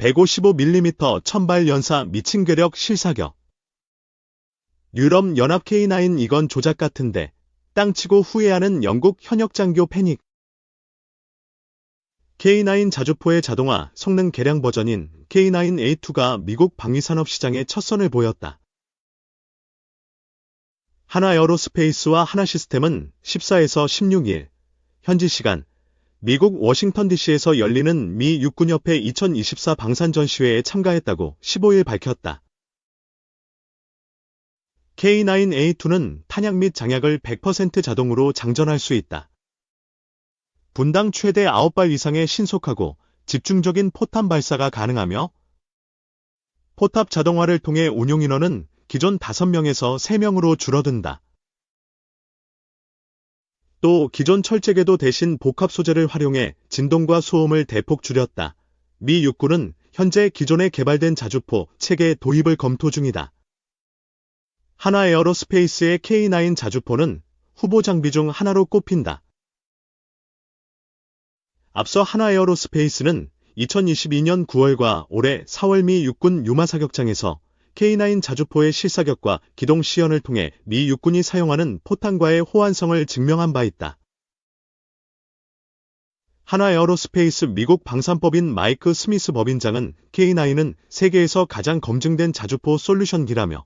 155mm 천발 연사 미친 괴력 실사격. 유럽 연합 K9 이건 조작 같은데 땅치고 후회하는 영국 현역 장교 패닉. K9 자주포의 자동화 성능 개량 버전인 K9A2가 미국 방위산업 시장에 첫 선을 보였다. 하나 에어로스페이스와 하나 시스템은 14에서 16일 현지 시간 미국 워싱턴 DC에서 열리는 미 육군협회 2024 방산 전시회에 참가했다고 15일 밝혔다. K9A2는 탄약 및 장약을 100% 자동으로 장전할 수 있다. 분당 최대 9발 이상의 신속하고 집중적인 포탄 발사가 가능하며 포탑 자동화를 통해 운용 인원은 기존 5명에서 3명으로 줄어든다. 또 기존 철제궤도 대신 복합 소재를 활용해 진동과 소음을 대폭 줄였다. 미 육군은 현재 기존에 개발된 자주포 체계 도입을 검토 중이다. 하나 에어로스페이스의 K9 자주포는 후보 장비 중 하나로 꼽힌다. 앞서 하나 에어로스페이스는 2022년 9월과 올해 4월 미 육군 유마 사격장에서 K9 자주포의 실사격과 기동 시연을 통해 미 육군이 사용하는 포탄과의 호환성을 증명한 바 있다. 하나 에어로스페이스 미국 방산법인 마이크 스미스 법인장은 K9은 세계에서 가장 검증된 자주포 솔루션기라며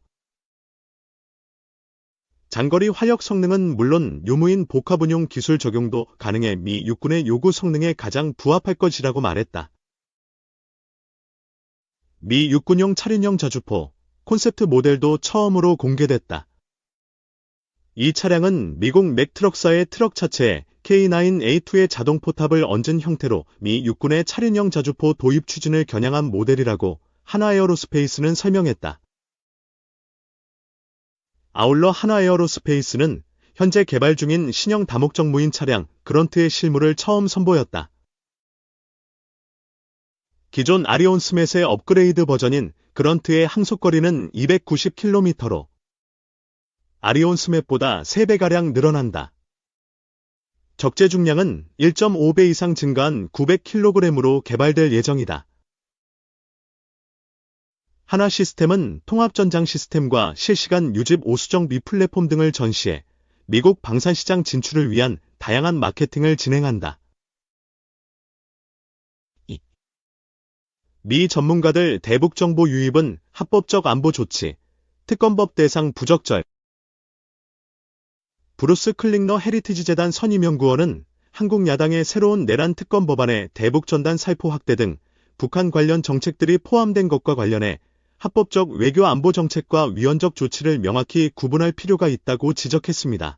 장거리 화력 성능은 물론 유무인 복합운용 기술 적용도 가능해 미 육군의 요구 성능에 가장 부합할 것이라고 말했다. 미 육군용 차륜형 자주포 콘셉트 모델도 처음으로 공개됐다. 이 차량은 미국 맥트럭사의 트럭 차체에 K9A2의 자동 포탑을 얹은 형태로 미 육군의 차륜형 자주포 도입 추진을 겨냥한 모델이라고 하나에어로스페이스는 설명했다. 아울러 하나에어로스페이스는 현재 개발 중인 신형 다목적 무인 차량 그런트의 실물을 처음 선보였다. 기존 아리온 스맷의 업그레이드 버전인 그런트의 항속거리는 290km로 아리온 스맷보다 3배가량 늘어난다. 적재 중량은 1.5배 이상 증가한 900kg으로 개발될 예정이다. 하나 시스템은 통합전장 시스템과 실시간 유집 오수정 미 플랫폼 등을 전시해 미국 방산시장 진출을 위한 다양한 마케팅을 진행한다. 미 전문가들 대북 정보 유입은 합법적 안보 조치, 특검법 대상 부적절. 브루스 클링너 헤리티지 재단 선임 연구원은 한국 야당의 새로운 내란 특검 법안에 대북 전단 살포 확대 등 북한 관련 정책들이 포함된 것과 관련해 합법적 외교 안보 정책과 위헌적 조치를 명확히 구분할 필요가 있다고 지적했습니다.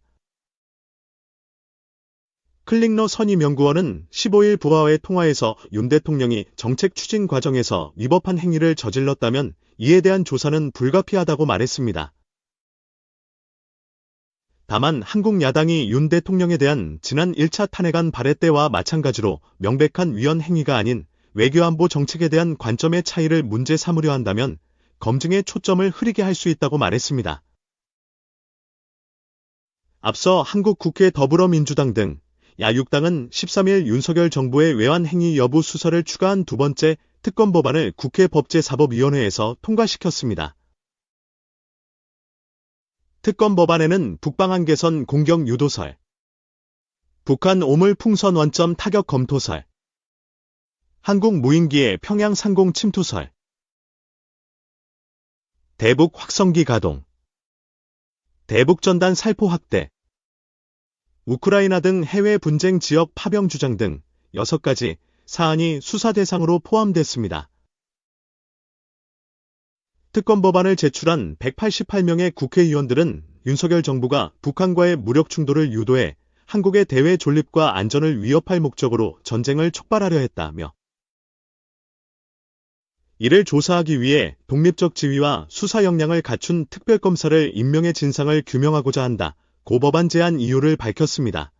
클링너 선임 연구원은 15일 부하와의 통화에서 윤 대통령이 정책 추진 과정에서 위법한 행위를 저질렀다면 이에 대한 조사는 불가피하다고 말했습니다. 다만 한국 야당이 윤 대통령에 대한 지난 1차 탄핵안 발의 때와 마찬가지로 명백한 위헌 행위가 아닌 외교안보 정책에 대한 관점의 차이를 문제 삼으려 한다면 검증의 초점을 흐리게 할 수 있다고 말했습니다. 앞서 한국 국회 더불어민주당 등 야육당은 13일 윤석열 정부의 외환 행위 여부 수사를 추가한 두 번째 특검 법안을 국회 법제사법위원회에서 통과시켰습니다. 특검 법안에는 북방한 개선 공격 유도설, 북한 오물 풍선 원점 타격 검토설, 한국 무인기의 평양 상공 침투설, 대북 확성기 가동, 대북 전단 살포 확대, 우크라이나 등 해외 분쟁 지역 파병 주장 등 6가지 사안이 수사 대상으로 포함됐습니다. 특검 법안을 제출한 188명의 국회의원들은 윤석열 정부가 북한과의 무력 충돌을 유도해 한국의 대외 존립과 안전을 위협할 목적으로 전쟁을 촉발하려 했다며 이를 조사하기 위해 독립적 지위와 수사 역량을 갖춘 특별검사를 임명해 진상을 규명하고자 한다. 고법안 제안 이유를 밝혔습니다.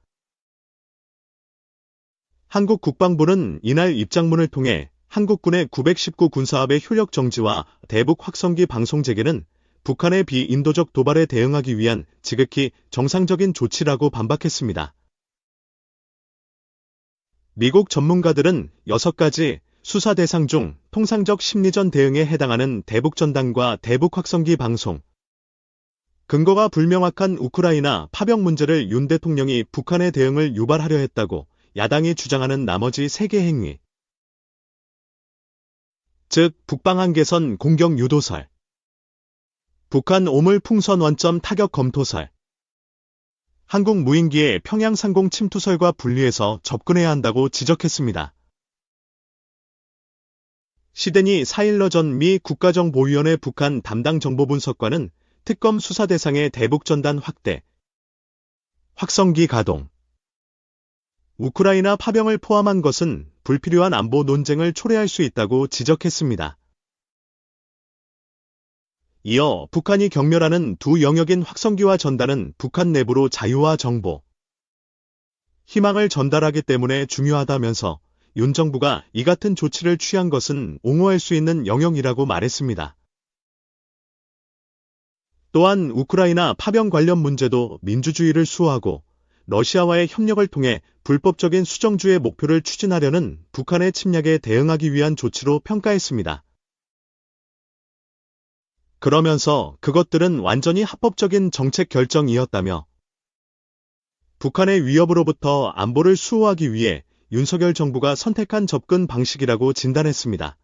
한국 국방부는 이날 입장문을 통해 한국군의 919 군사합의 효력 정지와 대북 확성기 방송 재개는 북한의 비인도적 도발에 대응하기 위한 지극히 정상적인 조치라고 반박했습니다. 미국 전문가들은 6가지 수사 대상 중 통상적 심리전 대응에 해당하는 대북 전단과 대북 확성기 방송. 근거가 불명확한 우크라이나 파병 문제를 윤 대통령이 북한의 대응을 유발하려 했다고 야당이 주장하는 나머지 3개 행위. 즉, 북방한 개선 공격 유도설. 북한 오물 풍선 원점 타격 검토설. 한국 무인기의 평양 상공 침투설과 분리해서 접근해야 한다고 지적했습니다. 시드니 4일러 전 미 국가정보위원회 북한 담당 정보분석관은 특검 수사 대상의 대북전단 확대, 확성기 가동, 우크라이나 파병을 포함한 것은 불필요한 안보 논쟁을 초래할 수 있다고 지적했습니다. 이어 북한이 경멸하는 두 영역인 확성기와 전단은 북한 내부로 자유와 정보, 희망을 전달하기 때문에 중요하다면서 윤 정부가 이 같은 조치를 취한 것은 옹호할 수 있는 영역이라고 말했습니다. 또한 우크라이나 파병 관련 문제도 민주주의를 수호하고 러시아와의 협력을 통해 불법적인 수정주의 목표를 추진하려는 북한의 침략에 대응하기 위한 조치로 평가했습니다. 그러면서 그것들은 완전히 합법적인 정책 결정이었다며 북한의 위협으로부터 안보를 수호하기 위해 윤석열 정부가 선택한 접근 방식이라고 진단했습니다.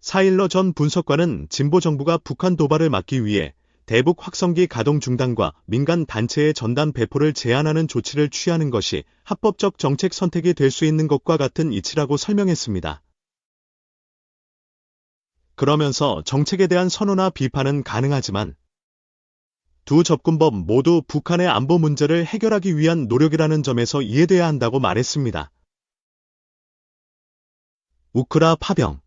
사일러 전 분석관은 진보 정부가 북한 도발을 막기 위해 대북 확성기 가동 중단과 민간 단체의 전단 배포를 제한하는 조치를 취하는 것이 합법적 정책 선택이 될 수 있는 것과 같은 이치라고 설명했습니다. 그러면서 정책에 대한 선호나 비판은 가능하지만 두 접근법 모두 북한의 안보 문제를 해결하기 위한 노력이라는 점에서 이해돼야 한다고 말했습니다. 우크라 파병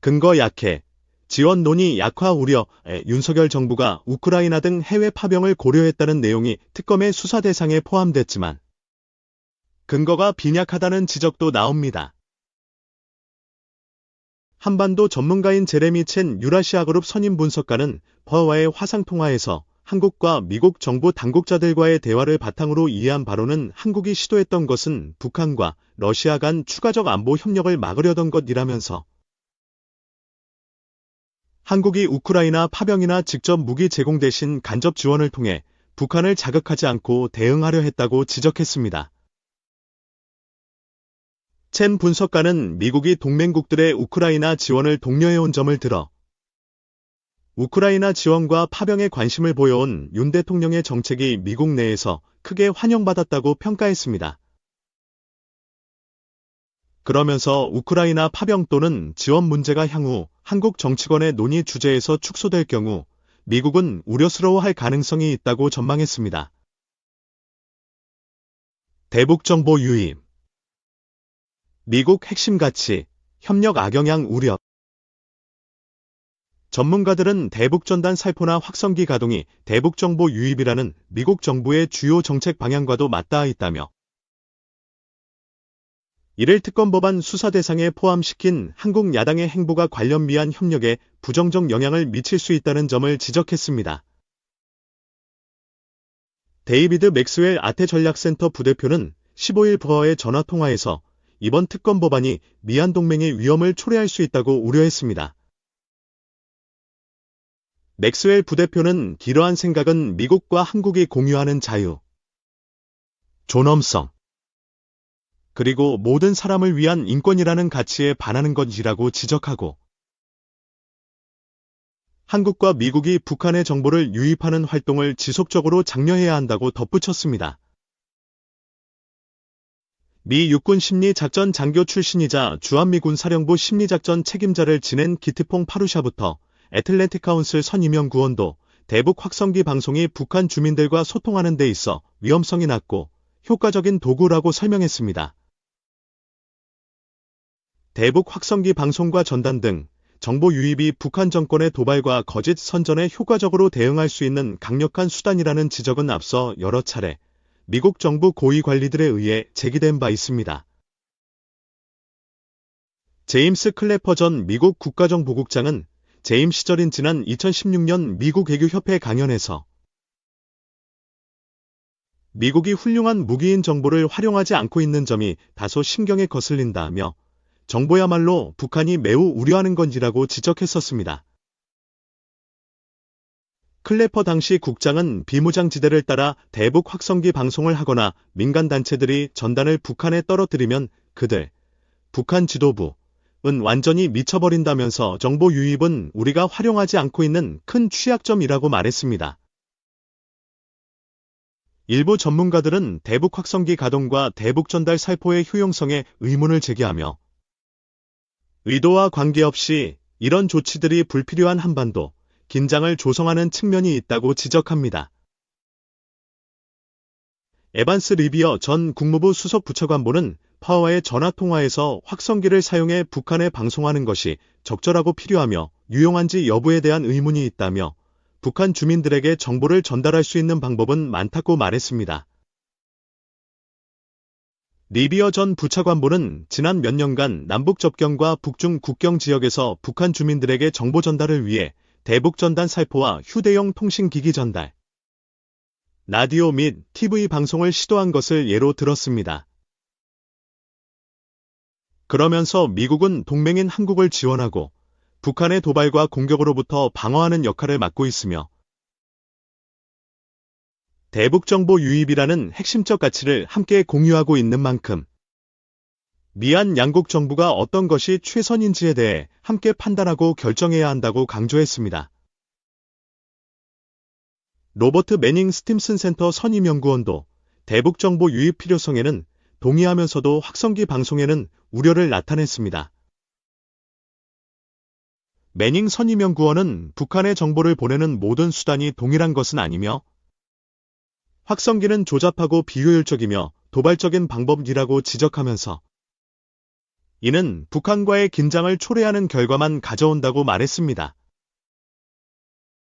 근거 약해 지원 논의 약화 우려에 윤석열 정부가 우크라이나 등 해외 파병을 고려했다는 내용이 특검의 수사 대상에 포함됐지만 근거가 빈약하다는 지적도 나옵니다. 한반도 전문가인 제레미 첸 유라시아 그룹 선임 분석가는 버와의 화상 통화에서 한국과 미국 정부 당국자들과의 대화를 바탕으로 이해한 바로는 한국이 시도했던 것은 북한과 러시아 간 추가적 안보 협력을 막으려던 것이라면서 한국이 우크라이나 파병이나 직접 무기 제공 대신 간접 지원을 통해 북한을 자극하지 않고 대응하려 했다고 지적했습니다. 첸 분석가는 미국이 동맹국들의 우크라이나 지원을 독려해온 점을 들어 우크라이나 지원과 파병에 관심을 보여온 윤 대통령의 정책이 미국 내에서 크게 환영받았다고 평가했습니다. 그러면서 우크라이나 파병 또는 지원 문제가 향후 한국 정치권의 논의 주제에서 축소될 경우 미국은 우려스러워할 가능성이 있다고 전망했습니다. 대북 정보 유입 미국 핵심 가치, 협력 악영향 우려. 전문가들은 대북전단 살포나 확성기 가동이 대북정보 유입이라는 미국 정부의 주요 정책 방향과도 맞닿아 있다며 이를 특검법안 수사 대상에 포함시킨 한국 야당의 행보가 관련 미한 협력에 부정적 영향을 미칠 수 있다는 점을 지적했습니다. 데이비드 맥스웰 아태 전략센터 부대표는 15일 버어의 전화통화에서 이번 특검 법안이 미얀 동맹의 위험을 초래할 수 있다고 우려했습니다. 맥스웰 부대표는 이러한 생각은 미국과 한국이 공유하는 자유, 존엄성, 그리고 모든 사람을 위한 인권이라는 가치에 반하는 것이라고 지적하고 한국과 미국이 북한의 정보를 유입하는 활동을 지속적으로 장려해야 한다고 덧붙였습니다. 미 육군 심리작전 장교 출신이자 주한미군 사령부 심리작전 책임자를 지낸 기트퐁 파루샤부터 애틀랜틱 카운슬 선임영 구원도 대북 확성기 방송이 북한 주민들과 소통하는 데 있어 위험성이 낮고 효과적인 도구라고 설명했습니다. 대북 확성기 방송과 전단 등 정보 유입이 북한 정권의 도발과 거짓 선전에 효과적으로 대응할 수 있는 강력한 수단이라는 지적은 앞서 여러 차례 미국 정부 고위 관리들에 의해 제기된 바 있습니다. 제임스 클래퍼 전 미국 국가정보국장은 재임 시절인 지난 2016년 미국 외교협회 강연에서 미국이 훌륭한 무기인 정보를 활용하지 않고 있는 점이 다소 신경에 거슬린다며 정보야말로 북한이 매우 우려하는 건지라고 지적했었습니다. 클래퍼 당시 국장은 비무장지대를 따라 대북 확성기 방송을 하거나 민간단체들이 전단을 북한에 떨어뜨리면 그들, 북한 지도부, 은 완전히 미쳐버린다면서 정보 유입은 우리가 활용하지 않고 있는 큰 취약점이라고 말했습니다. 일부 전문가들은 대북 확성기 가동과 대북 전달 살포의 효용성에 의문을 제기하며 의도와 관계없이 이런 조치들이 불필요한 한반도, 긴장을 조성하는 측면이 있다고 지적합니다. 에반스 리비어 전 국무부 수석 부처관보는 파워의 전화통화에서 확성기를 사용해 북한에 방송하는 것이 적절하고 필요하며 유용한지 여부에 대한 의문이 있다며 북한 주민들에게 정보를 전달할 수 있는 방법은 많다고 말했습니다. 리비어 전 부차관보는 지난 몇 년간 남북 접경과 북중 국경 지역에서 북한 주민들에게 정보 전달을 위해 대북 전단 살포와 휴대용 통신기기 전달, 라디오 및 TV 방송을 시도한 것을 예로 들었습니다. 그러면서 미국은 동맹인 한국을 지원하고 북한의 도발과 공격으로부터 방어하는 역할을 맡고 있으며 대북 정보 유입이라는 핵심적 가치를 함께 공유하고 있는 만큼 미안 양국 정부가 어떤 것이 최선인지에 대해 함께 판단하고 결정해야 한다고 강조했습니다. 로버트 매닝 스팀슨 센터 선임 연구원도 대북 정보 유입 필요성에는 동의하면서도 확성기 방송에는 우려를 나타냈습니다. 매닝 선임 연구원은 북한의 정보를 보내는 모든 수단이 동일한 것은 아니며 확성기는 조잡하고 비효율적이며 도발적인 방법이라고 지적하면서 이는 북한과의 긴장을 초래하는 결과만 가져온다고 말했습니다.